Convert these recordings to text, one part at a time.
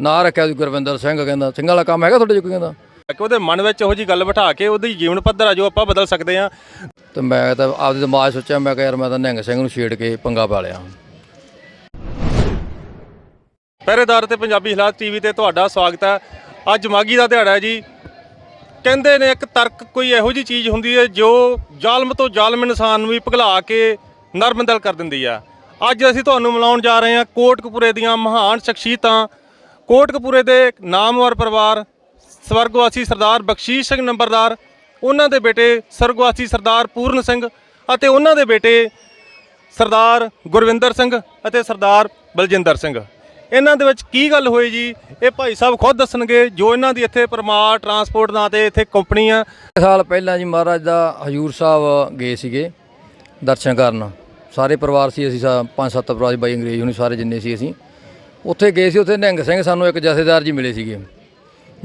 ਨਾਂ ਰੱਖਿਆ ਸੀ ਗੁਰਵਿੰਦਰ ਸਿੰਘ ਕਹਿੰਦਾ ਸਿੰਘਾਂ ਵਾਲਾ ਕੰਮ ਹੈਗਾ ਤੁਹਾਡੇ 'ਚ ਕੋਈ ਕਹਿੰਦਾ? ਕਿ ਉਹਦੇ ਮਨ ਵਿੱਚ ਇਹੋ ਜੀ ਗੱਲ ਬਿਠਾ ਕੇ ਉਹਦੀ ਜੀਵਨ ਪੱਧਰ ਆ ਜੋ ਆਪਾਂ ਬਦਲ ਸਕਦੇ ਆ ਤੇ ਮੈਂ ਤਾਂ ਆਪਦੇ ਦਿਮਾਗ ਸੋਚਿਆ ਮੈਂ ਕਿਹਾ ਯਾਰ ਮੈਂ ਤਾਂ ਨਿਹੰਗ ਸਿੰਘ ਨੂੰ ਛੇੜ ਕੇ ਪੰਗਾ ਪਾ ਲਿਆ। ਪਹਿਰੇਦਾਰ ਤੇ ਪੰਜਾਬੀ ਹਾਲਾਤ ਟੀਵੀ ਤੇ ਤੁਹਾਡਾ ਸਵਾਗਤ ਹੈ। ਅੱਜ ਮਾਗੀ ਦਾ ਦਿਹਾੜਾ ਹੈ ਜੀ। ਕਹਿੰਦੇ ਨੇ ਇੱਕ ਤਰਕ ਕੋਈ ਇਹੋ ਜੀ ਚੀਜ਼ ਹੁੰਦੀ ਹੈ ਜੋ ਜ਼ਾਲਮ ਤੋਂ ਜ਼ਾਲਮ ਇਨਸਾਨ ਨੂੰ ਵੀ ਪਿਘਲਾ ਕੇ ਨਰਮਦਲ ਕਰ ਦਿੰਦੀ ਆ। ਅੱਜ ਅਸੀਂ ਤੁਹਾਨੂੰ ਮਿਲਾਉਣ ਜਾ ਰਹੇ ਹਾਂ ਕੋਟਕਪੂਰੇ ਦੀਆਂ ਮਹਾਨ ਸ਼ਖਸੀਅਤਾਂ ਕੋਟਕਪੂਰੇ ਦੇ ਨਾਮਵਰ ਪਰਿਵਾਰ, ਸਵਰਗਵਾਸੀ ਸਰਦਾਰ ਬਖਸ਼ੀਸ਼ ਸਿੰਘ ਨੰਬਰਦਾਰ, ਉਹਨਾਂ ਦੇ ਬੇਟੇ ਸਰਗਵਾਸੀ ਸਰਦਾਰ ਪੂਰਨ ਸਿੰਘ ਅਤੇ ਉਹਨਾਂ ਦੇ ਬੇਟੇ ਸਰਦਾਰ ਗੁਰਵਿੰਦਰ ਸਿੰਘ ਅਤੇ ਸਰਦਾਰ ਬਲਜਿੰਦਰ ਸਿੰਘ। ਇਹਨਾਂ ਦੇ ਵਿੱਚ ਕੀ ਗੱਲ ਹੋਈ ਜੀ? ਇਹ ਭਾਈ ਸਾਹਿਬ ਖੁਦ ਦੱਸਣਗੇ ਜੋ ਇਹਨਾਂ ਦੀ ਇੱਥੇ ਪਰਮਾਰ ਟਰਾਂਸਪੋਰਟ ਨਾਂ ਤੇ ਇੱਥੇ ਕੰਪਨੀ ਆ। ਸਾਲ ਪਹਿਲਾਂ ਜੀ ਮਹਾਰਾਜ ਦਾ ਹਜੂਰ ਸਾਹਿਬ ਗਏ ਸੀਗੇ ਦਰਸ਼ਨ ਕਰਨ। ਸਾਰੇ ਪਰਿਵਾਰ ਸੀ ਅਸੀਂ ਸਾ- ਪੰਜ ਸੱਤ ਪਰਿਵਾਰ ਬਾਈ ਅੰਗਰੇਜ਼ ਹੁਣੀ, ਸਾਰੇ ਜਿੰਨੇ ਸੀ ਅਸੀਂ। ਉੱਥੇ ਗਏ ਸੀ, ਉੱਥੇ ਨਿਹੰਗ ਸਿੰਘ ਸਾਨੂੰ ਇੱਕ ਜਥੇਦਾਰ ਜੀ ਮਿਲੇ ਸੀਗੇ।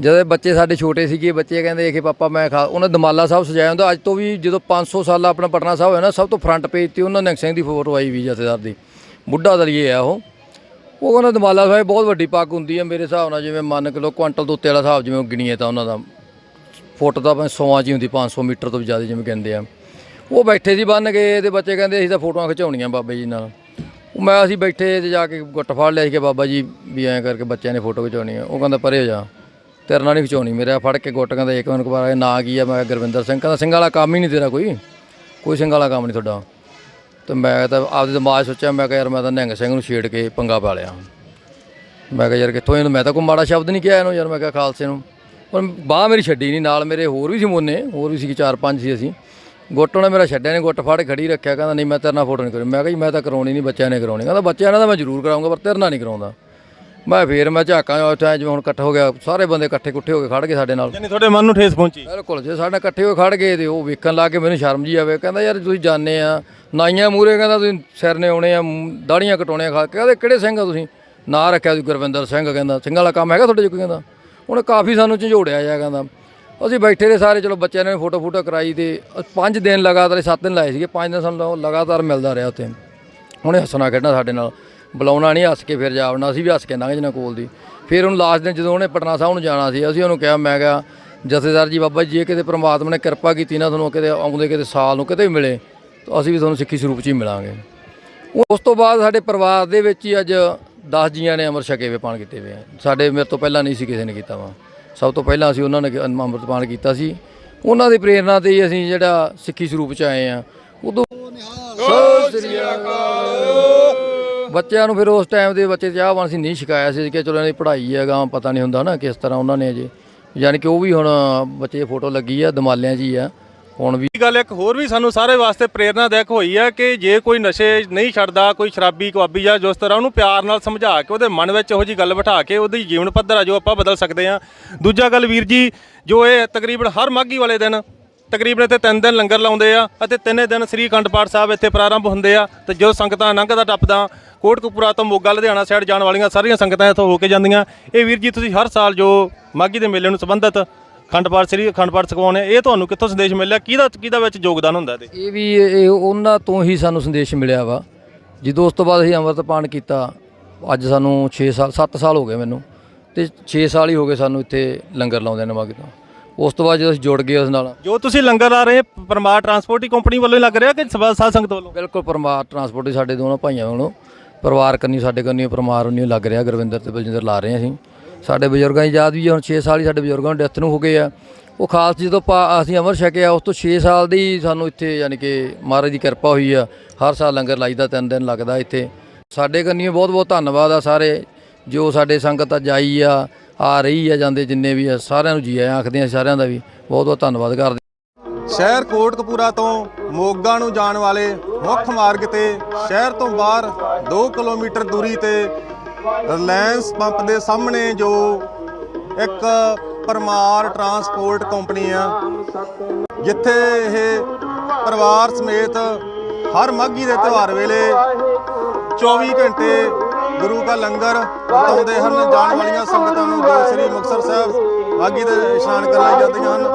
ਜਦੋਂ ਬੱਚੇ ਸਾਡੇ ਛੋਟੇ ਸੀਗੇ, ਬੱਚੇ ਕਹਿੰਦੇ ਕਿ ਪਾਪਾ ਮੈਂ ਖਾ ਉਹਨਾਂ ਦਮਾਲਾ ਸਾਹਿਬ ਸਜਾਇਆ ਹੁੰਦਾ। ਅੱਜ ਤੋਂ ਵੀ ਜਦੋਂ 500 ਸਾਲਾ ਆਪਣਾ ਪਟਨਾ ਸਾਹਿਬ ਹੋਇਆ ਨਾ, ਸਭ ਤੋਂ ਫਰੰਟ ਪੇਜ ਤੇ ਉਹਨਾਂ ਨਿਹੰਗ ਸਿੰਘ ਦੀ ਫੋਟੋ ਆਈ ਵੀ ਜਥੇਦਾਰ ਦੀ। ਬੁੱਢਾ ਦਲੀਏ ਆ ਉਹ। ਉਹ ਉਹਨਾਂ ਦਮਾਲਾ ਸਾਹਿਬ ਬਹੁਤ ਵੱਡੀ ਪੱਗ ਹੁੰਦੀ ਹੈ ਮੇਰੇ ਹਿਸਾਬ ਨਾਲ ਜਿਵੇਂ ਮੰਨ ਕੇ ਲੋ ਕੁਆਂਟਲ ਤੋਂ ਉੱਤੇ ਵਾਲਾ ਹਿਸਾਬ ਜਿਵੇਂ ਉਹ ਗਿਣੀਏ ਤਾਂ ਉਹਨਾਂ ਦਾ। ਫੁੱਟ ਤਾਂ ਭਾਵੇਂ 100 ਚ ਹੀ ਹੁੰਦੀ 500 ਮੀਟਰ ਤੋਂ ਵੀ ਜ਼ਿਆਦਾ ਜਿਵੇਂ ਕਹਿੰਦੇ ਆ। ਉਹ ਬੈਠੇ ਸੀ ਬੰਨ ਕੇ ਤੇ ਬੱਚੇ ਕਹਿੰਦੇ, ਅਸੀਂ ਤਾਂ ਫੋਟੋਆਂ ਖਿਚਾਉਣੀਆਂ ਬਾਬੇ ਜੀ ਨਾਲ। ਉਹ ਮੈਂ ਅਸੀਂ ਬੈਠੇ ਤੇ ਜਾ ਕੇ ਗੁੱਟ ਫੜ ਲਿਆ ਸੀ ਕਿ ਬਾਬਾ ਜੀ ਵੀ ਐਂ ਕਰਕੇ ਬੱਚਿਆਂ ਨੇ ਫੋਟੋ ਖਿਚਾਉਣੀ ਆ। ਉਹ ਕਹਿੰਦਾ ਪਰੇ ਹੋ ਜਾ। ਤੇਰੇ ਨਾਲ ਨਹੀਂ ਖਿਚਾਉਣੀ ਮੇਰਾ ਫੜ ਕੇ ਗੁੱਟ ਕਹਿੰਦਾ ਇੱਕ ਮਿੰਟ ਬਾਅਦ ਨਾਂ ਕੀ ਆ? ਮੈਂ ਗੁਰਵਿੰਦਰ ਸਿੰਘ। ਕਹਿੰਦਾ, ਸਿੰਘ ਵਾਲਾ ਕੰਮ ਹੀ ਨਹੀਂ ਤੇਰਾ ਕੋਈ। ਕੋਈ ਸਿੰਘ ਵਾਲਾ ਕੰਮ ਨਹੀਂ ਤੁਹਾਡਾ। ਤੇ ਮੈਂ ਤਾਂ ਆਪਦੇ ਦਿਮਾਗ 'ਚ ਸੋਚਿਆ, ਮੈਂ ਕਿਹਾ ਯਾਰ ਮੈਂ ਤਾਂ ਨਿਹੰਗ ਸਿੰਘ ਨੂੰ ਛੇੜ ਕੇ ਪੰਗਾ ਪਾ ਲਿਆ। ਮੈਂ ਕਿਹਾ ਯਾਰ ਕਿੱਥੋਂ ਇਹਨੂੰ? ਮੈਂ ਤਾਂ ਕੋਈ ਮਾੜਾ ਸ਼ਬਦ ਨਹੀਂ ਕਿਹਾ ਇਹਨੂੰ ਯਾਰ, ਮੈਂ ਕਿਹਾ ਖਾਲਸੇ ਨੂੰ। ਪਰ ਬਾਹ ਮੇਰੀ ਛੱਡੀ ਨਹੀਂ, ਨਾਲ ਮੇਰੇ ਹੋਰ ਵੀ ਸੀ ਮੋਨੇ, ਹੋਰ ਵੀ ਸੀ ਚਾਰ ਪੰਜ ਸੀ ਅਸੀਂ। ਗੁੱਟ ਉਹਨੇ ਮੇਰਾ ਛੱਡਿਆ ਨਹੀਂ ਗੁੱਟ ਫੜ ਖੜੀ ਰੱਖਿਆ ਕਹਿੰਦਾ ਨਹੀਂ ਮੈਂ ਤੇਰੇ ਨਾਲ ਫੋਟੋ ਨਹੀਂ ਕਰੀ। ਮੈਂ ਕਿਹਾ ਜੀ ਮੈਂ ਤਾਂ ਕਰਾਉਣੀ ਨਹੀਂ ਬੱਚਿਆਂ ਨੇ ਕਰਾਉਣੀ। ਕਹਿੰਦਾ ਬੱਚਿਆਂ ਨਾਲ ਤਾਂ ਮੈਂ ਜ਼ਰੂਰ ਕਰਾਉਂਗਾ ਪਰ ਤੇਰੇ ਨਾਲ ਨਹੀਂ ਕਰਾਉਂਦਾ। ਮੈਂ ਫੇਰ ਮੈਂ ਝਾਕਾਂ ਉੱਥੇ ਜਿਵੇਂ ਹੁਣ ਇਕੱਠਾ ਹੋ ਗਿਆ ਸਾਰੇ ਬੰਦੇ ਇਕੱਠੇ ਇਕੱਠੇ ਹੋ ਕੇ ਖੜ ਗਏ ਸਾਡੇ ਨਾਲ। ਯਾਨੀ ਤੁਹਾਡੇ ਮਨ ਨੂੰ ਠੇਸ ਪਹੁੰਚੀ? ਬਿਲਕੁਲ ਜੇ ਸਾਡੇ ਨਾਲ ਇਕੱਠੇ ਹੋਏ ਖੜ ਗਏ ਤੇ ਉਹ ਵੇਖਣ ਲੱਗ ਕੇ ਮੈਨੂੰ ਸ਼ਰਮ ਜੀ ਆਵੇ। ਕਹਿੰਦਾ ਯਾਰ ਤੁਸੀਂ ਜਾਣਦੇ ਆ ਨਾਈਆਂ ਮੂਰੇ ਕਹਿੰਦਾ ਤੁਸੀਂ ਸਿਰ ਨੇ ਆਉਣੇ ਆ ਦਾੜੀਆਂ ਕਟਾਉਣੇ ਖਾ ਕੇ ਕਹਿੰਦੇ ਕਿਹੜੇ ਸਿੰਘ ਆ ਤੁਸੀਂ? ਨਾਂ ਰੱਖਿਆ ਸੀ ਗੁਰਵਿੰਦਰ ਸਿੰਘ ਕਹਿੰਦਾ। ਸਿੰਘਾਂ ਵਾਲਾ ਕੰਮ ਹੈਗਾ ਤੁਹਾਡੇ ਕੋਈ? ਕਹਿੰਦਾ। ਉਹਨੇ ਕਾਫੀ ਸਾਨੂੰ ਝੰਜੋੜਿਆ ਜਾ ਕਹਿੰਦਾ। ਅਸੀਂ ਬੈਠੇ ਰਹੇ ਸਾਰੇ, ਚਲੋ ਬੱਚਿਆਂ ਨੇ ਫੋਟੋ ਫੋਟੋ ਕਰਾਈ ਤੇ ਅ- ਪੰਜ ਦਿਨ ਲਗਾਤਾਰ, ਸੱਤ ਦਿਨ ਲਾਏ ਸੀਗੇ, ਪੰਜ ਦਿਨ ਸਾਨੂੰ ਲਗਾਤਾਰ ਮਿਲਦਾ ਰਿਹਾ ਉੱਥੇ। ਉਹਨੇ ਹੱਸਣਾ ਖੇਡਣਾ ਸਾਡੇ ਨਾਲ, ਬੁਲਾਉਣਾ ਨਹੀਂ, ਹੱਸ ਕੇ ਫਿਰ ਜਾਵਣਾ ਅਸੀਂ ਵੀ ਹੱਸ ਕੇ ਲੰਘ ਜਣਾ ਕੋਲ ਦੀ। ਫਿਰ ਉਹਨੂੰ ਲਾਸਟ ਦਿਨ ਜਦੋਂ ਉਹਨੇ ਪਟਨਾ ਸਾਹਿਬ ਨੂੰ ਜਾਣਾ ਸੀ, ਅਸੀਂ ਉਹਨੂੰ ਕਿਹਾ, ਮੈਂ ਕਿਹਾ, ਜਥੇਦਾਰ ਜੀ, ਬਾਬਾ ਜੀ, ਇਹ ਕਿਤੇ ਪ੍ਰਮਾਤਮਾ ਨੇ ਕਿਰਪਾ ਕੀਤੀ ਨਾ ਤੁਹਾਨੂੰ ਕਿਤੇ ਆਉਂਦੇ, ਕਿਤੇ ਸਾਲ ਨੂੰ ਕਿਤੇ ਵੀ ਮਿਲੇ, ਤਾਂ ਅਸੀਂ ਵੀ ਤੁਹਾਨੂੰ ਸਿੱਖੀ ਸਰੂਪ 'ਚ ਹੀ ਮਿਲਾਂਗੇ। ਉਹ- ਉਸ ਤੋਂ ਬਾਅਦ ਸਾਡੇ ਪਰਿਵਾਰ ਦੇ ਵਿੱਚ ਹੀ ਅੱਜ 10 ਜੀਆਂ ਨੇ ਅਮਰ ਛਕੇ ਵੇ ਪਾਣ ਕੀਤੇ ਹੋਏ ਸਾਡੇ ਮੇਰੇ ਤੋਂ ਪਹਿਲਾਂ ਨਹੀਂ ਸੀ ਕਿਸੇ ਨੇ ਕੀਤਾ ਵਾ। ਸਭ ਤੋਂ ਪਹਿਲਾਂ ਅਸੀਂ ਉਹਨਾਂ ਨੇ ਕਿ- ਅੰਮ੍ਰਿਤ ਪਾਣ ਕੀਤਾ ਸੀ। ਉਹਨਾਂ ਦੀ ਪ੍ਰੇਰਣਾ ਤੇ ਹੀ ਅਸੀਂ ਜਿਹੜਾ ਸਿੱਖੀ ਸਰੂਪ 'ਚ ਆਏ ਆ ਉਦੋਂ ਸਤਿ ਸ੍ਰੀ ਅਕਾਲ। ਬੱਚਿਆਂ ਨੂੰ ਫਿਰ ਉਸ ਟਾਈਮ ਦੇ ਬੱਚੇ ਚਾਹਵਾਨ ਸੀ ਨਹੀਂ ਸਿਖਾਇਆ ਸੀ ਕਿ ਚਲੋ ਇਹਨਾਂ ਦੀ ਪੜ੍ਹਾਈ ਹੈਗਾ ਪਤਾ ਨਹੀਂ ਹੁੰਦਾ ਨਾ ਕਿਸ ਤਰ੍ਹਾਂ ਉਹਨਾਂ ਨੇ ਅਜੇ। ਯਾਨੀ ਕਿ ਉਹ ਵੀ ਹੁਣ ਬੱਚੇ ਫੋਟੋ ਲੱਗੀ ਆ ਦਮਾਲਿਆਂ ਹੀ ਆ। ਹੁਣ ਵੀ ਇਹ ਗੱਲ ਇੱਕ ਹੋਰ ਵੀ ਸਾਨੂੰ ਸਾਰੇ ਵਾਸਤੇ ਪ੍ਰੇਰਨਾਦਾਇਕ ਹੋਈ ਹੈ ਕਿ ਜੇ ਕੋਈ ਨਸ਼ੇ ਨਹੀਂ ਛੱਡਦਾ, ਕੋਈ ਸ਼ਰਾਬੀ ਕੁਆਬੀ ਜਾਂ ਜਿਸ ਤਰ੍ਹਾਂ ਉਹਨੂੰ ਪਿਆਰ ਨਾਲ ਸਮਝਾ ਕੇ, ਉਹਦੇ ਮਨ ਵਿੱਚ ਇਹੋ ਜੀ ਗੱਲ ਬਿਠਾ ਕੇ ਉਹਦੀ ਜੀਵਨ ਪੱਧਰ ਆ ਜੋ ਆਪਾਂ ਬਦਲ ਸਕਦੇ ਹਾਂ। ਦੂਜਾ ਗੱਲ ਵੀਰ ਜੀ, ਜੋ ਇਹ ਤਕਰੀਬਨ ਹਰ ਮਾਘੀ ਵਾਲੇ ਦਿਨ ਤਕਰੀਬਨ ਇੱਥੇ ਤਿੰਨ ਦਿਨ ਲੰਗਰ ਲਾਉਂਦੇ ਆ ਅਤੇ ਤਿੰਨੇ ਦਿਨ ਸ੍ਰੀ ਅਖੰਡ ਪਾਠ ਸਾਹਿਬ ਇੱਥੇ ਪ੍ਰਾਰੰਭ ਹੁੰਦੇ ਆ ਤੇ ਜੋ ਸੰਗਤਾਂ ਲੰਘਦਾ ਟੱਪਦਾ, ਕੋਟਕਪੂਰਾ ਤੋਂ ਮੋਗਾ, ਲੁਧਿਆਣਾ ਸਾਈਡ ਜਾਣ ਵਾਲੀਆਂ ਸਾਰੀਆਂ ਸੰਗਤਾਂ ਇੱਥੋਂ ਹੋ ਕੇ ਜਾਂਦੀਆਂ। ਇਹ ਵੀਰ ਜੀ, ਤੁਸੀਂ ਹਰ ਸਾਲ ਜੋ ਮਾਘੀ ਦੇ ਮੇਲੇ ਨੂੰ ਸੰਬੰਧਿਤ ਅਖੰਡ ਪਾਠ ਸ੍ਰੀ ਅਖੰਡ ਪਾਠ ਆ ਇਹ ਤੁਹਾਨੂੰ ਕਿੱਥੋਂ ਸੰਦੇਸ਼ ਮਿਲਿਆ? ਕਿਹਦਾ ਕਿਹਦਾ ਵਿੱਚ ਯੋਗਦਾਨ ਹੁੰਦਾ ਇਹਦੇ? ਇਹ ਵੀ ਇਹ ਉਹਨਾਂ ਤੋਂ ਹੀ ਸਾਨੂੰ ਸੰਦੇਸ਼ ਮਿਲਿਆ ਵਾ। ਜਦੋਂ ਉਸ ਤੋਂ ਬਾਅਦ ਅਸੀਂ ਅੰਮ੍ਰਿਤ ਪਾਨ ਕੀਤਾ ਅੱਜ ਸਾਨੂੰ 6 ਸਾਲ 7 ਸਾਲ ਹੋ ਗਏ ਮੈਨੂੰ। ਤੇ 6 ਸਾਲ ਹੀ ਹੋ ਗਏ ਸਾਨੂੰ ਇੱਥੇ ਲੰਗਰ ਲਾਉਂਦੇ ਨੇ ਮਗ ਤੋਂ ਉਸ ਤੋਂ ਬਾਅਦ ਜਦੋਂ ਅਸੀਂ ਜੁੜ ਗਏ ਉਸ ਨਾਲ। ਜੋ ਤੁਸੀਂ ਲੰਗਰ ਲਾ ਰਹੇ ਪਰਮਾਰ ਟਰਾਂਸਪੋਰਟ ਹੀ ਕੰਪਨੀ ਵੱਲੋਂ ਹੀ ਲੱਗ ਰਿਹਾ ਕਿ ਸਾਧ ਸੰਗਤ ਵੱਲੋਂ? ਬਿਲਕੁਲ ਪਰਮਾਰ ਟਰਾਂਸਪੋਰਟ ਸਾਡੇ ਦੋਨੋਂ ਭਾਈਆਂ ਵੱਲੋਂ। ਪਰਿਵਾਰ ਕੰਨੀ ਸਾਡੇ ਕੰਨੀ ਪਰਮਾਰ ਉਨੀ ਲੱਗ ਰਿਹਾ। ਗੁਰਵਿੰਦਰ ਤੇ ਬਲਜਿੰਦਰ ਲਾ ਰਹੇ ਅਸੀਂ। ਸਾਡੇ ਬਜ਼ੁਰਗਾਂ ਦੀ ਯਾਦ ਵੀ ਹੁਣ 6 ਸਾਲ ਹੀ ਸਾਡੇ ਬਜ਼ੁਰਗਾਂ ਨੂੰ ਡੈਥ ਨੂੰ ਹੋ ਗਏ ਆ। ਉਹ ਖਾਸ ਜਦੋਂ ਪਾ- ਅਸੀਂ ਅਮਰ ਛਕਿਆ, ਉਸ ਤੋਂ 6 ਸਾਲ ਦੀ ਸਾਨੂੰ ਇੱਥੇ ਯਾਨੀ ਕਿ ਮਹਾਰਾਜ ਦੀ ਕਿਰਪਾ ਹੋਈ ਆ। ਹਰ ਸਾਲ ਲੰਗਰ ਲਾਈਦਾ, ਤਿੰਨ ਦਿਨ ਲੱਗਦਾ ਇੱਥੇ। ਸਾਡੇ ਕੰਨੀ ਬਹੁਤ ਬਹੁਤ ਧੰਨਵਾਦ ਆ ਸਾਰੇ, ਜੋ ਸਾਡੇ ਸੰਗਤ ਅੱਜ ਆਈ ਆ ਆ ਰਹੀ ਆ ਜਾਂਦੇ ਜਿੰਨੇ ਵੀ ਆ, ਸਾਰਿਆਂ ਨੂੰ ਜੀ ਆਇਆਂ ਆਖਦੇ ਆ, ਸਾਰਿਆਂ ਦਾ ਵੀ ਬਹੁਤ ਬਹੁਤ ਧੰਨਵਾਦ ਕਰਦੇ ਸ਼ਹਿਰ ਕੋਟਕਪੂਰਾ ਤੋਂ ਮੋਗਾ ਨੂੰ ਜਾਣ ਵਾਲੇ ਮੁੱਖ ਮਾਰਗ ਤੇ ਸ਼ਹਿਰ ਤੋਂ ਬਾਹਰ 2 ਕਿਲੋਮੀਟਰ ਦੂਰੀ ਤੇ ਰਿਲਾਇੰਸ ਪੰਪ ਦੇ ਸਾਹਮਣੇ ਜੋ ਇੱਕ ਪਰਮਾਰ ਟਰਾਂਸਪੋਰਟ ਕੰਪਨੀ ਆ, ਜਿੱਥੇ ਇਹ ਪਰਿਵਾਰ ਸਮੇਤ ਹਰ ਮਾਘੀ ਦੇ ਤਿਉਹਾਰ ਵੇਲੇ 24 ਘੰਟੇ ਗੁਰੂ ਦਾ ਲੰਗਰ ਵਰਤਾਉਂਦੇ ਹਨ। ਜਾਣ ਵਾਲੀਆਂ ਸੰਗਤਾਂ ਨੂੰ ਜੋ ਸ੍ਰੀ ਮੁਕਤਸਰ ਸਾਹਿਬ ਮਾਘੀ ਦੇ ਇਸ਼ਨਾਨ ਕਰਨ ਲਈ ਜਾਂਦੀਆਂ ਹਨ।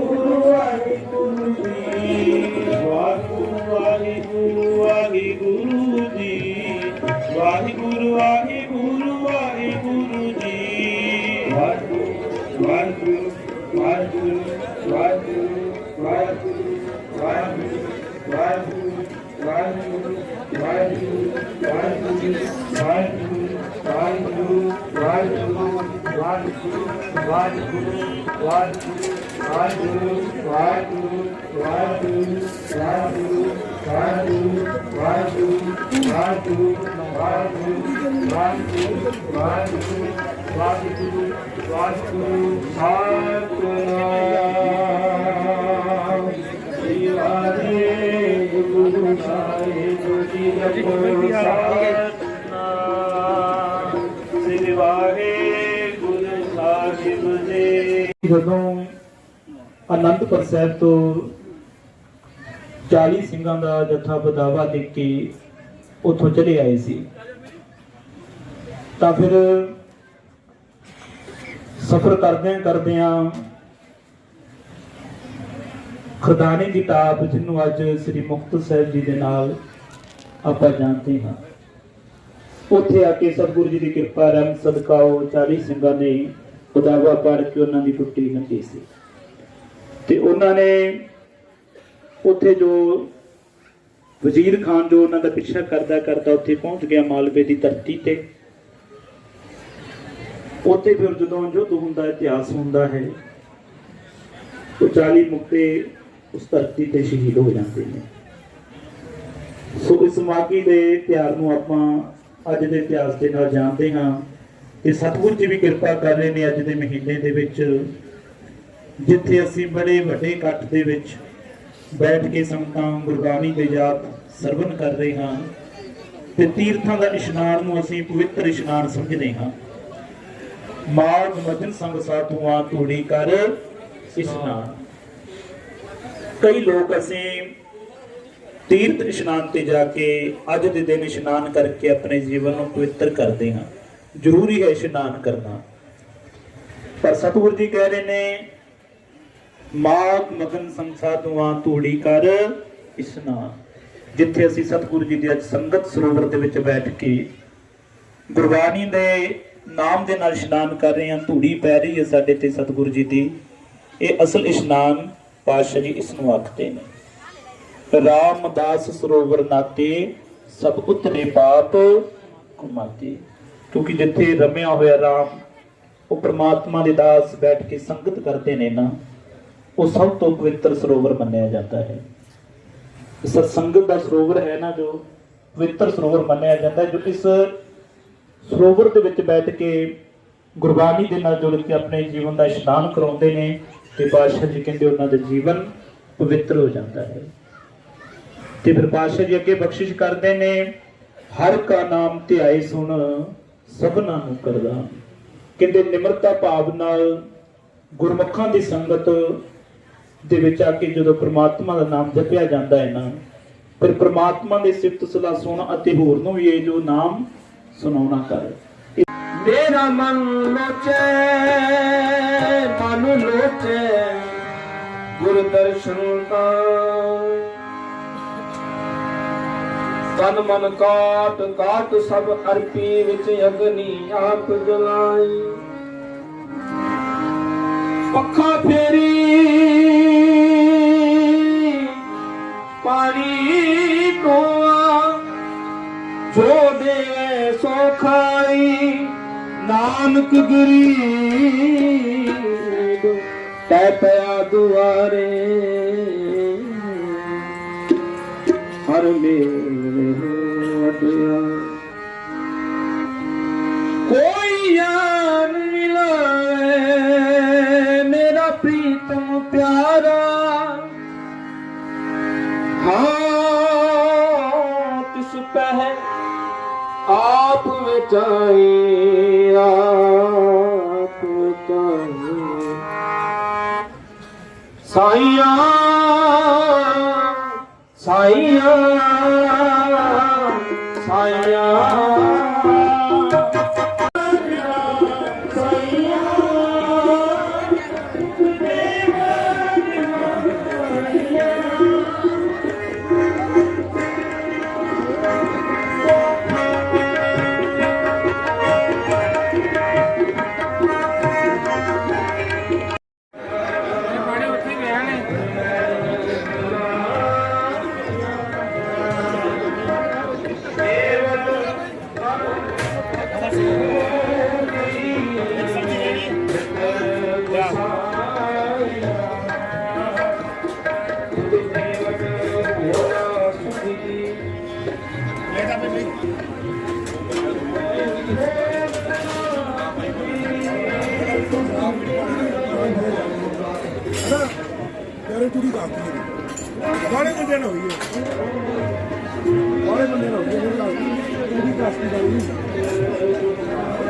ਵਾਹਿਗੁਰੂ ਵਾਹਿਗੁਰੂ ਵਾਹਿਗੁਰੂ ਵਾਹਿਗੁਰੂ ਵਾਹਿਗੁਰੂ ਵਾਹਿਗੁਰੂ ਵਾਹਿਗੁਰੂ ਵਾਹਿਗੁਰੂ ਵਾਹਿਗੁਰੂ ਵਾਹਿਗੁਰੂ ਵਾਹਿਗੁਰੂ ਵਾਹਿਗੁਰੂ ਵਾਹਿਗੁਰੂ ਵਾਹਿਗੁਰੂ ਸਤਿਨਾਮ ਸ੍ਰੀ ਵਾਹਿਗੁਰੂ ਸਾਹਿਬ ਜੀ ਜਪੋ ਸਤਿਨਾਮ ਜਦੋਂ ਅਨੰਦਪੁਰ ਸਾਹਿਬ ਤੋਂ 40 ਸਿੰਘਾਂ ਦਾ ਜਥਾ ਬਦਾਵਾ ਦੇ ਕੇ ਉੱਥੋਂ ਚਲੇ ਆਏ ਸੀ, ਤਾਂ ਫਿਰ ਸਫ਼ਰ ਕਰਦਿਆਂ ਕਰਦਿਆਂ ਖਰਦਾਨੇ ਦੀ ਟਾਪ, ਜਿਹਨੂੰ ਅੱਜ ਸ੍ਰੀ ਮੁਕਤਸਰ ਸਾਹਿਬ ਜੀ ਦੇ ਨਾਲ ਆਪਾਂ ਜਾਣਦੇ ਹਾਂ। ਉੱਥੇ ਆ ਕੇ ਸਤਿਗੁਰੂ ਜੀ ਦੀ ਕਿਰਪਾ ਰਹਿਮ ਸਦਕਾ ਉਹ 40 ਸਿੰਘਾਂ ਨੇ ਖੁਦਾਵਾ ਪੜ ਕੇ ਉਹਨਾਂ ਦੀ ਟੁੱਟੀ ਲੰਘੀ ਸੀ। ਤੇ ਉਹਨਾਂ ਨੇ ਉੱਥੇ ਜੋ ਵਜ਼ੀਰ ਖਾਨ ਜੋ ਉਹਨਾਂ ਦਾ ਪਿੱਛਾ ਕਰਦਾ ਕਰਦਾ ਉੱਥੇ ਪਹੁੰਚ ਗਿਆ ਮਾਲਵੇ ਦੀ ਧਰਤੀ ਤੇ। ਉੱਥੇ ਫਿਰ ਜਦੋਂ ਯੁੱਧ ਹੁੰਦਾ, ਇਤਿਹਾਸ ਹੁੰਦਾ ਹੈ, ਉਹ 40 ਮੁਕਤੇ ਉਸ ਧਰਤੀ ਤੇ ਸ਼ਹੀਦ ਹੋ ਜਾਂਦੇ ਨੇ। ਸੋ ਇਸ ਮਾਗੀ ਦੇ ਤਿਉਹਾਰ ਨੂੰ ਆਪਾਂ ਅੱਜ ਦੇ ਇਤਿਹਾਸ ਦੇ ਨਾਲ ਜਾਣਦੇ ਹਾਂ। ਕਿ ਸਤਿਗੁਰੂ ਜੀ ਵੀ ਕਿਰਪਾ ਕਰ ਰਹੇ ਨੇ ਅੱਜ ਦੇ ਮਹੀਨੇ ਦੇ ਵਿੱਚ, ਜਿੱਥੇ ਅਸੀਂ ਬੜੇ ਵੱਡੇ ਇਕੱਠ ਦੇ ਵਿੱਚ ਬੈਠ ਕੇ ਸੰਗਤਾਂ ਗੁਰਬਾਣੀ ਦੇ ਯਾਦ ਸਰਵਨ ਕਰ ਰਹੇ ਹਾਂ ਤੇ ਤੀਰਥਾਂ ਦਾ ਇਸ਼ਨਾਨ ਨੂੰ ਅਸੀਂ ਪਵਿੱਤਰ ਇਸ਼ਨਾਨ ਸਮਝਦੇ ਹਾਂ। ਮਾਗ ਮਦਨ ਸੰਗ ਸਾਧੂਆਂ ਧੂੜੀ ਕਰ ਇਸ਼ਨਾਨ। ਕਈ ਲੋਕ ਅਸੀਂ ਤੀਰਥ ਇਸ਼ਨਾਨ ਤੇ ਜਾ ਕੇ ਅੱਜ ਦੇ ਦਿਨ ਇਸ਼ਨਾਨ ਕਰਕੇ ਆਪਣੇ ਜੀਵਨ ਨੂੰ ਪਵਿੱਤਰ ਕਰਦੇ ਹਾਂ। ਜ਼ਰੂਰੀ ਹੈ ਇਸ਼ਨਾਨ ਕਰਨਾ। ਪਰ ਸਤਿਗੁਰੂ ਜੀ ਕਹਿ ਰਹੇ ਨੇ ਮਾਗ ਮਗਨ ਸੰਸਾਦੂਆਂ ਧੂੜੀ ਕਰ ਇਸ਼ਨਾਨ ਜਿੱਥੇ ਅਸੀਂ ਸਤਿਗੁਰੂ ਜੀ ਦੀ ਅੱਜ ਸੰਗਤ ਸਰੋਵਰ ਦੇ ਵਿੱਚ ਬੈਠ ਕੇ ਗੁਰਬਾਣੀ ਦੇ ਨਾਮ ਦੇ ਨਾਲ ਇਸ਼ਨਾਨ ਕਰ ਰਹੇ ਹਾਂ, ਧੂੜੀ ਪੈ ਰਹੀ ਹੈ ਸਾਡੇ ਤੇ ਸਤਿਗੁਰੂ ਜੀ ਦੀ। ਇਹ ਅਸਲ ਇਸ਼ਨਾਨ ਪਾਤਸ਼ਾਹ ਜੀ ਇਸ ਨੂੰ ਆਖਦੇ ਨੇ। ਰਾਮਦਾਸ ਸਰੋਵਰ ਨਾਤੇ ਸਭ ਉਤਰੇ ਪਾਪ ਕੁਮਾਤੇ ਕਿਉਂਕਿ ਜਿੱਥੇ ਰਮਿਆ ਹੋਇਆ ਰਾਮ ਉਹ ਪ੍ਰਮਾਤਮਾ ਦੇ ਦਾਸ ਬੈਠ ਕੇ ਸੰਗਤ ਕਰਦੇ ਨੇ ਨਾ ਉਹ ਸਭ ਤੋਂ ਪਵਿੱਤਰ ਸਰੋਵਰ ਮੰਨਿਆ ਜਾਂਦਾ ਹੈ। ਇਸ ਸੰਗਤ ਦਾ ਸਰੋਵਰ ਹੈ ਨਾ ਜੋ ਪਵਿੱਤਰ ਸਰੋਵਰ ਮੰਨਿਆ ਜਾਂਦਾ ਹੈ, ਜੋ ਇਸ ਸਰੋਵਰ ਦੇ ਵਿੱਚ ਬੈਠ ਕੇ ਗੁਰਬਾਣੀ ਦੇ ਨਾਲ ਜੁੜ ਕੇ ਆਪਣੇ ਜੀਵਨ ਦਾ ਇਸ਼ਨਾਨ ਕਰਾਉਂਦੇ ਨੇ ਤੇ ਬਾਦਸ਼ਾਹ ਜੀ ਕਹਿੰਦੇ ਉਹਨਾਂ ਦਾ ਜੀਵਨ ਪਵਿੱਤਰ ਹੋ ਜਾਂਦਾ ਹੈ। ਤੇ ਫਿਰ ਬਾਦਸ਼ਾਹ ਜੀ ਅੱਗੇ ਬਖਸ਼ਿਸ਼ ਕਰਦੇ ਨੇ ਹਰ ਕਾ ਨਾਮ ਧਿਆਏ ਸੁਣ ਸਭਨਾ ਨੂੰ ਕਰਦਾ। ਕਹਿੰਦੇ ਨਿਮਰਤਾ ਭਾਵ ਨਾਲ ਗੁਰਮੁਖਾਂ ਦੀ ਸੰਗਤ ਦੇ ਵਿੱਚ ਆ ਕੇ ਜਦੋਂ ਪ੍ਰਮਾਤਮਾ ਦਾ ਨਾਮ ਜਪਿਆ ਜਾਂਦਾ ਹੈ ਨਾ, ਫਿਰ ਪ੍ਰਮਾਤਮਾ ਦੇ ਸਿਫਤ ਸਲਾਹ ਸੁਣ ਅਤੇ ਹੋਰ ਨੂੰ ਵੀ ਇਹ ਜੋ ਨਾਮ ਸੁਣਾਉਣਾ ਕਰ। ਮੇਰਾ ਮਨ ਲੋਚੈ ਮਨ ਲੋਚੈ ਗੁਰ ਦਰਸ਼ਨ ਕਾ ਤਨ ਮਨ ਕਾਟ ਕਾਟ ਸਭ ਅਰਪੀ ਵਿੱਚ ਅਗਨੀ ਆਪ ਜਲਾਈ। ਪੱਖਾ ਫੇਰੀ, ਪਾਣੀ ਕੋਆ, ਜੋ ਦੇ ਸੋ ਖਾਈ। ਨਾਨਕ ਗਰੀਬ ਤੈ ਪਿਆ ਦੁਆਰੇ। ਹਰ ਮੇਲ ਅਟਿਆ ਕੋਈ ਯਾਨ ਮਿਲਾਏ ਮੇਰਾ ਪ੍ਰੀਤਮ ਪਿਆਰਾ। ਹਾਂ, ਤਿਸ ਪਹਿ ਆਪ ਵਿਚਾਈ ਆਪ ਵਿਚਾਈ ਸਾਈਆਂ ছায়া ছায়া। ਦੱਸਦੀ ਕੁੜੀ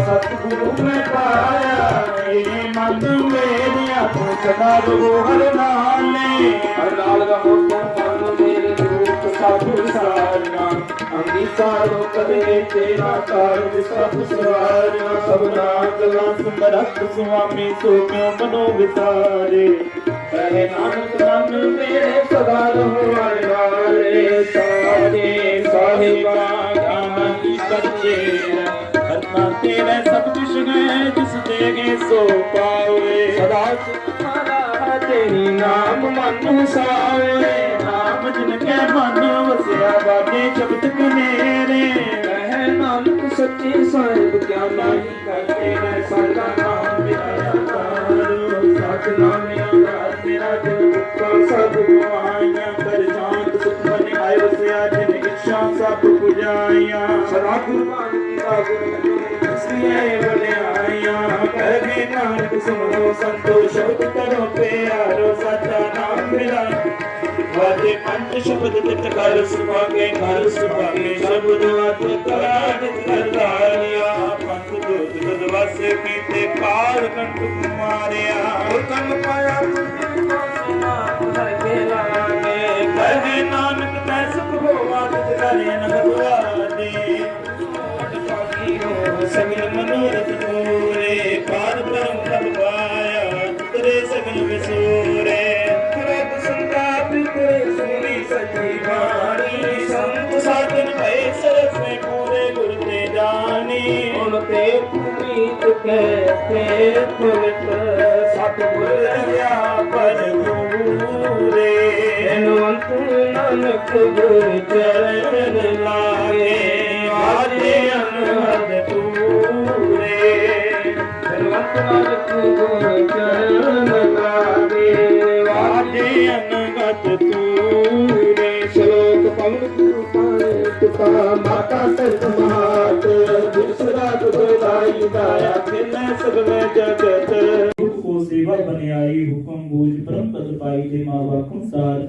ਸਤਿਗੁਰੂ ਮੈਂ ਪਾਇਆ ਏ ਮਨ ਮੇਰੀਆਂ ਤੂੰ ਸਦਾ ਰੋ ਹਰ ਨਾਲੇ ਹਰ ਨਾਲ ਰਹੋ ਤੂੰ ਮਨ ਮੇਰੇ ਰੂਪ ਸਭ ਸਾਰਨਾ ਅੰਗੀਕਾਰੋ ਕਦੇ ਤੇਰਾ ਕਾਰਜ ਸਭ ਸਵਾਰਨਾ ਸਭਨਾ ਗਲਾਂ ਸੁਮਰਤ ਸੁਆਮੀ ਸੋ ਕਿਉ ਮਨੋ ਵਿਸਾਰੇ। ਕਹੇ ਨਾਨਕ ਮਨ ਮੇਰੇ ਸਦਾ ਰਹੋ ਹਰ ਨਾਲੇ ਸਾਰੇ ਸਾਹਿਬਾ ਗਾਨ ਕੀ ਕੁਛ ਗਏ ਜਿਸ ਦੇਗੇ ਸੋ ਪਾਵੇ ਸਦਾ ਸੁਖਾਰਾ ਤੇਰੀ ਨਾਮ ਮਨ ਸਾਵੇ ਨਾਮ ਜਿਨ ਕੇ ਮਨ ਵਸਿਆ ਬਾਗੇ ਸ਼ਬਦ ਕਨੇਰੇ ਕਹਿ ਨਾਨਕ ਸੱਚੇ ਸਾਹਿਬ ਕਿਆ ਨਾਹੀ ਕਰਦੇ ਨੇ ਸਾਡਾ ਨਾਮ ਬਿਤਾਇਆ ਤਾਰੋ ਸਚ ਨਾਮ ਆਧਾਰ ਮੇਰਾ ਦਿਲ ਦੁੱਖਾਂ ਸਭ ਗਵਾਈਆਂ ਕਰ ਸ਼ਾਂਤ ਸੁਖ ਮਨ ਆਇ ਸਦਾ ਇਸਲੀਏ ਵਡਿਆਈਆਂ ਕਹਿ ਨਾਨਕ ਸੁਣੋ ਸੰਤੋ ਸ਼ਬਦ ਕਰੋ ਪਿਆਰੋ ਸਾਚਾ ਨਾਮ ਮੇਰਾ ਵਾਜੇ ਪੰਜ ਸ਼ਬਦ ਤਿਤ ਕਰ ਸੁਭਾਗੇ ਘਰ ਸੁਭਾਗੇ ਸ਼ਬਦ ਵਾਤ ਕਰਾ ਨਿਤ ਕਰਦਾਰਿਆ ਪੰਜ ਜੋਤ ਜਦ ਵਾਸੇ ਕੀਤੇ ਪਾਰ ਕੰਟ ਕੁਮਾਰਿਆ। ਹੋਰ ਕੰਨ ਪਾਇਆ ਕਹੇ ਨਾਨਕ ਤੈ ਸੁਖ ਹੋਵਾ ਤਿਤ ਕਰੇ ਨਗਵਾਨੇ ਸਗਲ ਮਨੋਰਥ ਪੂਰੇ ਪਾਰ ਬ੍ਰਹਮ ਪ੍ਰਭ ਪਾਇਆ ਤੇਰੇ ਸਗਲ ਵਿਸੂਰੇ। ਕਰਤ ਸੰਤਾਪ ਤੇਰੇ ਸੁਣੀ ਸੱਚੀ ਬਾਣੀ। ਸੰਤ ਸਾਧਨ ਭਏ ਸਰਸ में ਪੂਰੇ ਗੁਰ ਤੇ ਜਾਣੀ। ਹੁਣ ਤੇ ਪੁਨੀਤ ਕਹਿ ਤੇ ਪਵਿੱਤ ਸਤਿਗੁਰ ਰਹਾ ਪਰ। ਪੂਰੇ ਅਨੰਤ ਨਾਨਕ ਗੁਰ ਚਰਨ ਲਾਗੇ ਮਾਤਾ ਸਰਤ ਮਾਤ ਜਿਸ ਰਾਤ ਦਾਇਆ ਖਿਲੇ ਸਗਲੇ ਜਗਤ ਕੋ ਸੇਵਾ ਬਨਿਆਈ ਹੁਕਮ ਬੂਝ ਬ੍ਰਹਮ ਪਦ ਪਾਈ ਦੇ ਮਾਵਾ ਅਨੁਸਾਰ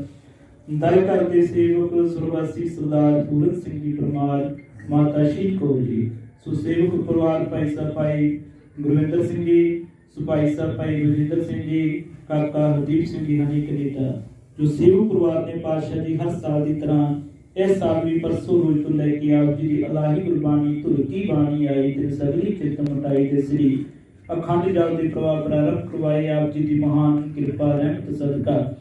ਦਰ ਕਰਦੇ ਸੇਵਕ ਸੁਰਵਾਸੀ ਸਰਦਾਰ ਪੂਰਨ ਸਿੰਘ ਜੀ ਪਰਮਾਰ ਮਾਤਾ ਸ਼ੀਲ ਕੌਰ ਜੀ ਸੋ ਸੇਵਕ ਪਰਿਵਾਰ ਭਾਈ ਸਾਹਿਬ ਗੁਰਵਿੰਦਰ ਸਿੰਘ ਜੀ ਸੁਭਾਈ ਸਾਹਿਬ ਭਾਈ ਗੁਰਜਿੰਦਰ ਸਿੰਘ ਜੀ, ਕਾਕਾ ਹਰਦੀਪ ਸਿੰਘ ਜੀ ਹਨੀ ਕੈਨੇਡਾ, ਜੋ ਸੇਵਕ ਪਰਿਵਾਰ ਨੇ ਪਾਤਸ਼ਾਹ ਜੀ ਹਰ ਸਾਲ ਦੀ ਤਰ੍ਹਾਂ ਇਸ ਸਾਲ ਵੀ ਪਰਸੋਂ ਰੋਜ਼ ਤੋਂ ਲੈ ਕੇ ਆਪ ਜੀ ਦੀ ਅਲਾਹੀ ਗੁਰਬਾਣੀ ਧੁਰਕੀ ਬਾਣੀ ਆਈ ਤੇ ਸਗਲੀ ਚਿਤ ਮਟਾਈ ਤੇ ਸ੍ਰੀ ਅਖੰਡ ਜਲ ਦੇ ਪ੍ਰਵਾਹ ਪ੍ਰਾਰੰਭ ਕਰਵਾਏ ਆਪ ਜੀ ਦੀ ਮਹਾਨ ਕਿਰਪਾ, ਰਹਿਮਤ, ਸਦਕਾ।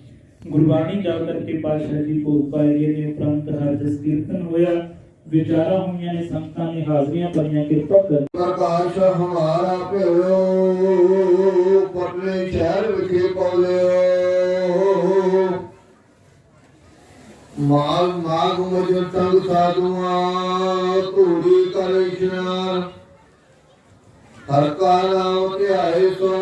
ਗੁਰਬਾਣੀ ਜਲ ਕਰਕੇ ਪਾਤਸ਼ਾਹ ਜੀ ਭੋਗ ਪਾਏ ਨੇ, ਉਪਰੰਤ ਹਰ ਜਸ ਕੀਰਤਨ ਹੋਇਆ। ਵਿਚਾਰਾ ਹੋਈਆਂ ਨੇ, ਸੰਗਤਾਂ ਨੇ, ਹਾਜ਼ਰੀਆਂ ਭਰੀਆਂ, ਕਿਰਪਾ ਕਰ। ਪ੍ਰਕਾਸ਼ ਹਮਾਰਾ ਭਿਓ, ਪਟਨੇ ਸ਼ਹਿਰ ਵਿਖੇ ਪੌਲਿਓ ਮਾਲ ਮਾਗ ਮਜਰ ਤੰਗ ਸਾਧੂਆਂ, ਧੂੜੀ ਕਰ ਇਸ਼ਨਾਨ। ਹਰ ਕਾ ਨਾਮ ਧਿਆਏ ਸੁਣ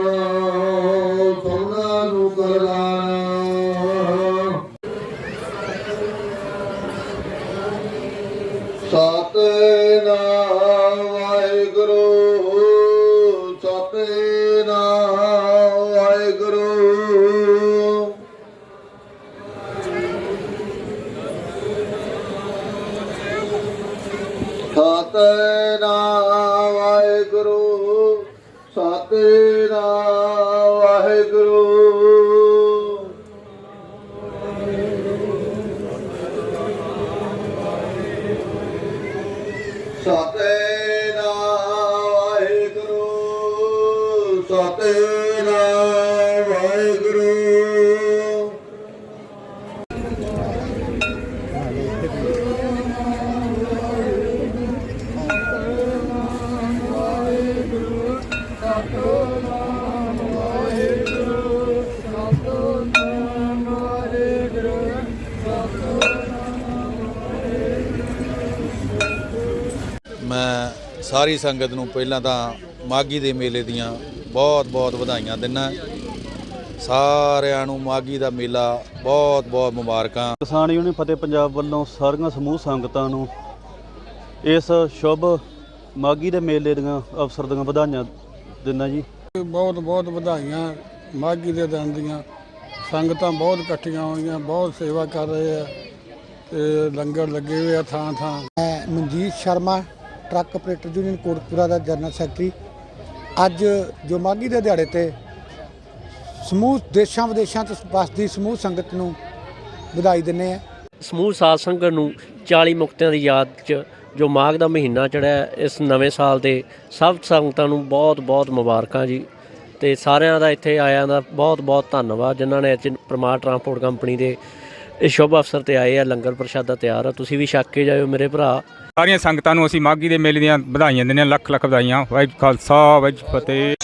ਸਤਨਾਮ ਮੈਂ ਸਾਰੀ ਸੰਗਤ ਨੂੰ ਪਹਿਲਾਂ ਤਾਂ ਮਾਗੀ ਦੇ ਮੇਲੇ ਦੀਆਂ ਬਹੁਤ ਬਹੁਤ ਵਧਾਈਆਂ ਦਿੰਦਾ। ਸਾਰਿਆਂ ਨੂੰ ਮਾਗੀ ਦਾ ਮੇਲਾ ਬਹੁਤ ਬਹੁਤ ਮੁਬਾਰਕਾਂ। ਕਿਸਾਨ ਯੂਨੀਅਨ ਫਤਿਹ ਪੰਜਾਬ ਵੱਲੋਂ ਸਾਰੀਆਂ ਸਮੂਹ ਸੰਗਤਾਂ ਨੂੰ ਇਸ ਸ਼ੁਭ ਮਾਗੀ ਦੇ ਮੇਲੇ ਦੀਆਂ ਅਵਸਰ ਦੀਆਂ ਵਧਾਈਆਂ ਦਿੰਦਾ ਜੀ। ਬਹੁਤ ਬਹੁਤ ਵਧਾਈਆਂ ਮਾਘੀ ਦੇ ਦਿਨ ਦੀਆਂ। ਸੰਗਤਾਂ ਬਹੁਤ ਇਕੱਠੀਆਂ ਹੋਈਆਂ ਬਹੁਤ ਸੇਵਾ ਕਰ ਰਹੇ ਆ ਤੇ ਲੰਗਰ ਲੱਗੇ ਹੋਏ ਆ ਥਾਂ ਥਾਂ ਮੈਂ Manjit Sharma truck operator union Kotpura ਦਾ ਜਨਰਲ ਸੈਕਟਰੀ। ਅੱਜ ਜੋ ਮਾਘੀ ਦੇ ਦਿਹਾੜੇ ਤੇ ਸਮੂਹ ਦੇਸ਼ਾਂ ਵਿਦੇਸ਼ਾਂ ਤੋਂ ਵਸਦੀ ਸਮੂਹ ਸੰਗਤ ਨੂੰ ਵਧਾਈ ਦਿੰਦੇ ਆ ਸਮੂਹ ਸਾਧ ਸੰਗਤ ਨੂੰ 40 ਮੁਕਤਿਆਂ ਦੀ ਯਾਦ 'ਚ ਜੋ ਮਾਘ ਦਾ ਮਹੀਨਾ ਚੜਿਆ ਇਸ ਨਵੇਂ ਸਾਲ ਦੇ ਸਭ ਸੰਗਤਾਂ ਨੂੰ ਬਹੁਤ ਬਹੁਤ ਮੁਬਾਰਕਾਂ ਜੀ। ਤੇ ਸਾਰਿਆਂ ਦਾ ਇੱਥੇ ਆਇਆਂ ਦਾ ਬਹੁਤ ਬਹੁਤ ਧੰਨਵਾਦ, ਜਿਨ੍ਹਾਂ ਨੇ ਅੱਜ ਪ੍ਰਮਾਰ ਟਰਾਂਸਪੋਰਟ ਕੰਪਨੀ ਦੇ ਇਸ ਸ਼ੁਭ ਅਵਸਰ ਤੇ ਆਏ ਆ, ਲੰਗਰ ਪ੍ਰਸ਼ਾਦਾ ਤਿਆਰ ਆ। ਤੁਸੀਂ ਵੀ ਛੱਕ ਕੇ ਜਾਇਓ ਮੇਰੇ ਭਰਾ। ਸਾਰੀਆਂ ਸੰਗਤਾਂ ਨੂੰ ਅਸੀਂ ਮਾਘੀ ਦੇ ਮੇਲੇ ਦੀਆਂ ਵਧਾਈਆਂ ਦਿੰਦੇ ਹਾਂ, ਲੱਖ ਲੱਖ ਵਧਾਈਆਂ। ਵਾਹਿਗੁਰੂ ਖਾਲਸਾ, ਵਾਹਿਗੁਰੂ ਫਤਿਹ।